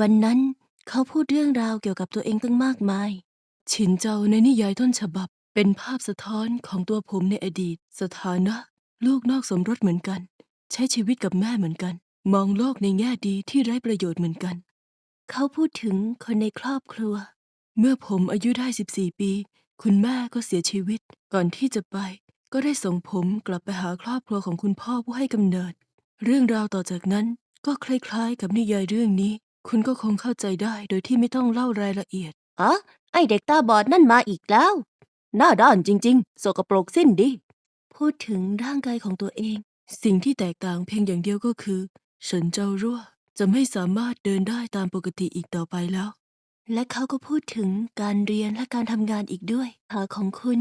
วันนั้นเขาพูดเรื่องราวเกี่ยวกับตัวเองตั้งมากมายฉินเจ้าในนิยายต้นฉบับ เป็นภาพสะท้อนของตัวผมในอดีต สถานะ ลูกนอกสมรสเหมือนกัน ใช้ชีวิตกับแม่เหมือนกัน มองโลกในแง่ดีที่ไร้ประโยชน์เหมือนกัน เขาพูดถึงคนในครอบครัว เมื่อผมอายุได้ 14 ปี คุณแม่ก็เสียชีวิต ก่อนที่จะไป ก็ได้ส่งผมกลับไปหาครอบครัวของคุณพ่อผู้ให้กำเนิด เรื่องราวต่อจากนั้นก็คล้ายๆ กับนิยายเรื่องนี้ คุณก็คงเข้าใจได้โดยที่ไม่ต้องเล่ารายละเอียด อ๋อ ไอเด็กตาบอดนั่นมาอีกแล้ว หน้าด้านจริง ๆ สกปรกสิ้นดี พูดถึงร่างกายของตัวเอง สิ่งที่แตกต่างเพียงอย่างเดียวก็คือเฉินเจ้ารั่วจะไม่สามารถเดินได้ตามปกติอีกต่อไปแล้ว และเขาก็พูดถึงการเรียนและการทำงานอีกด้วยหาของคุณ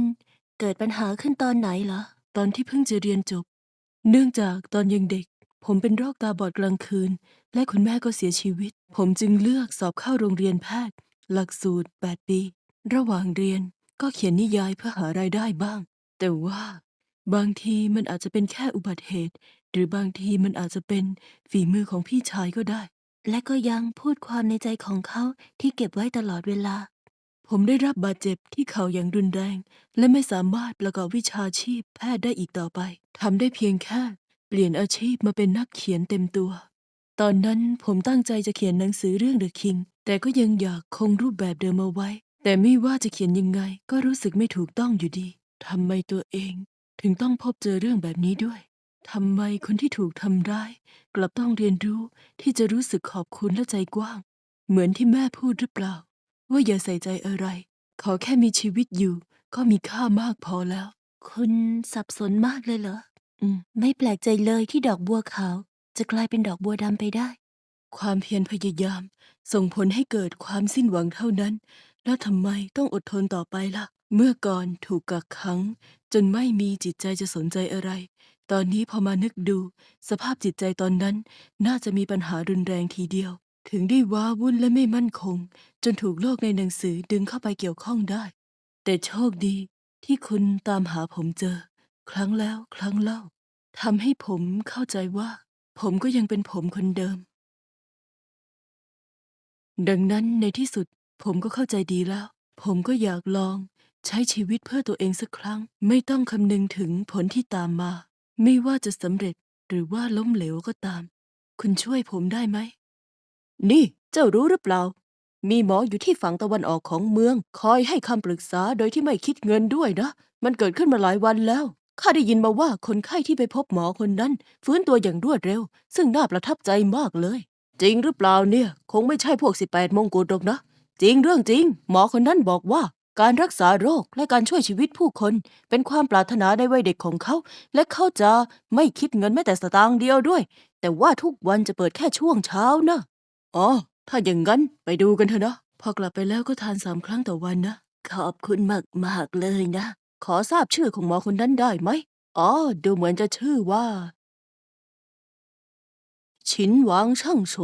เกิดปัญหาขึ้นตอนไหนเหรอ ตอนที่เพิ่งจะเรียนจบ เนื่องจากตอนยังเด็ก ผมเป็นโรคตาบอดกลางคืน และคุณแม่ก็เสียชีวิต ผมจึงเลือกสอบเข้าโรงเรียนแพทย์ หลักสูตร 8 ปี ระหว่างเรียนก็เขียนนิยายเพื่อหารายได้บ้าง แต่ว่า บางทีมันอาจจะเป็นแค่อุบัติเหตุ หรือบางทีมันอาจจะเป็นฝีมือของพี่ชายก็ได้ และก็ยังพูดความในใจของเขาที่เก็บไว้ตลอดเวลา ผมได้รับบาดเจ็บที่เข่าอย่างรุนแรง และไม่สามารถประกอบวิชาชีพแพทย์ได้อีกต่อไปทำได้เพียงแค่ เปลี่ยนอาชีพมาเป็นนักเขียนเต็มตัว ตอนนั้นผมตั้งใจจะเขียนหนังสือเรื่อง The King แต่ก็ยังอยากคงรูปแบบเดิมเอาไว้ แต่ไม่ว่าจะเขียนยังไง ก็รู้สึกไม่ถูกต้องอยู่ดีทำไมตัวเอง ถึงต้องพบเจอเรื่องแบบนี้ด้วยทำไมคนที่ถูกทำร้าย กลับต้องเรียนรู้ที่จะรู้สึกขอบคุณและใจกว้าง เหมือนที่แม่พูดหรือเปล่า ว่าอย่าใส่ใจอะไร ขอแค่มีชีวิตอยู่ ก็มีค่ามากพอแล้ว คุณสับสนมากเลยเหรอ อืม ไม่แปลกใจเลยที่ดอกบัวขาว จะกลายเป็นดอกบัวดำไปได้ ความเพียรพยายาม ส่งผลให้เกิดความสิ้นหวังเท่านั้น แล้วทำไมต้องอดทนต่อไปล่ะ เมื่อก่อนถูกกักขัง จนไม่มีจิตใจจะสนใจอะไร ตอนนี้พอมานึกดู สภาพจิตใจตอนนั้น น่าจะมีปัญหารุนแรงทีเดียว ถึงได้ว้าวุ่นและไม่มั่นคง จนถูกโลกในหนังสือดึงเข้าไปเกี่ยวข้องได้ แต่โชคดีที่คุณตามหาผมเจอ ครั้งแล้วครั้งเล่า ทำให้ผมเข้าใจว่า ผมก็ยังเป็นผมคนเดิม ดังนั้นในที่สุด ผมก็เข้าใจดีแล้ว ผมก็อยากลอง ใช้ชีวิตเพื่อตัวเองสักครั้ง ไม่ต้องคำนึงถึงผลที่ตามมา ไม่ว่าจะสำเร็จหรือว่าล้มเหลวก็ตาม คุณช่วยผมได้ไหม นี่เจ้ารู้หรือเปล่า มีหมออยู่ที่ฝั่งตะวันออกของเมือง คอยให้คำปรึกษาโดยที่ไม่คิดเงินด้วยนะ มันเกิดขึ้นมาหลายวันแล้ว ข้าได้ยินมาว่าคนไข้ที่ไปพบหมอคนนั้น ฟื้นตัวอย่างรวดเร็ว ซึ่งน่าประทับใจมากเลย จริงหรือเปล่าเนี่ย คงไม่ใช่พวก 18 มงกุฎหรอกนะ จริงเรื่องจริง หมอคนนั้นบอกว่า การรักษาโรคและการช่วยชีวิตผู้คน เป็นความปรารถนาในวัยเด็กของเขา และเขาจะไม่คิดเงินแม้แต่สตางค์เดียวด้วย แต่ว่าทุกวันจะเปิดแค่ช่วงเช้านะอ๋อถ้าอย่างนั้นไปดูกันเถอะนะพอกลับไปแล้วก็ทานสามครั้งต่อวันนะขอบคุณมากมากเลยนะ ขอทราบชื่อของหมอคนนั้นได้ไหม อ๋อ ดูเหมือนจะชื่อว่าฉินหวางช่างโฉ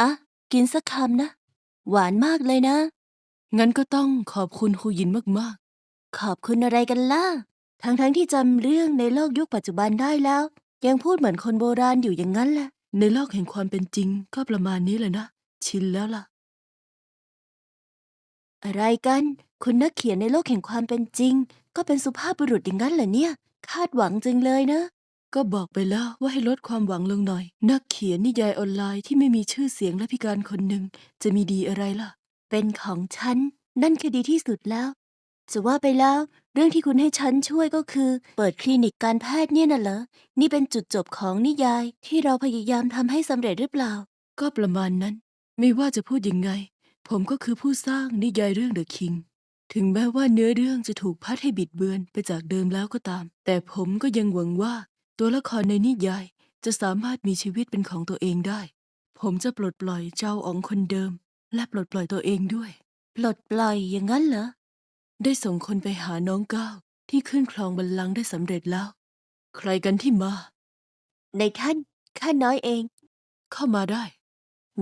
อะ กินสักคำนะ หวานมากเลยนะ งั้นก็ต้องขอบคุณครูหยินมากขอบคุณอะไรกันล่ะ ทั้งๆที่จำเรื่องในโลกยุคปัจจุบันได้แล้ว ยังพูดเหมือนคนโบราณอยู่อย่างนั้นแหละ ในโลกแห่งความเป็นจริงก็ประมาณนี้แหละนะ ชินแล้วล่ะ อะไรกัน คุณนักเขียนในโลกแห่งความเป็นจริง ก็เป็นสุภาพบุรุษอย่างนั้นเหรอเนี่ย คาดหวังจังเลยนะ ก็บอกไปแล้วว่าให้ลดความหวังลงหน่อย นักเขียนนิยายออนไลน์ที่ไม่มีชื่อเสียงและพิการคนหนึ่งจะมีดีอะไรล่ะ เป็นของฉัน นั่นคือดีที่สุดแล้ว จะว่าไปแล้ว เรื่องที่คุณให้ฉันช่วยก็คือ เปิดคลินิกการแพทย์เนี่ยน่ะเหรอ นี่เป็นจุดจบของนิยายที่เราพยายามทำให้สำเร็จหรือเปล่า ก็ประมาณนั้น ไม่ว่าจะพูดยังไง ผมก็คือผู้สร้างนิยายเรื่อง The King ถึงแม้ว่าเนื้อเรื่องจะถูกพัดให้บิดเบือนไปจากเดิมแล้วก็ตาม แต่ผมก็ยังหวังว่าตัวละครในนิยายจะสามารถมีชีวิตเป็นของตัวเองได้ ผมจะปลดปล่อยเจ้าอ๋องคนเดิม และปลดปล่อยตัวเองด้วย ปลดปล่อยอย่างนั้นเหรอ ได้ส่งคนไปหาน้องก้าวที่ขึ้นครองบัลลังก์ได้สำเร็จแล้ว ใครกันที่มา ในท่านข้าน้อยเอง เข้ามาได้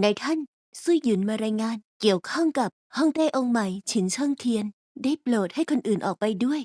ในท่านซุยหยุนมารายงานเกี่ยวข้องกับฮ่องเต้องค์ใหม่ฉินเชิงเทียน ได้โปรดให้คนอื่นออกไปด้วย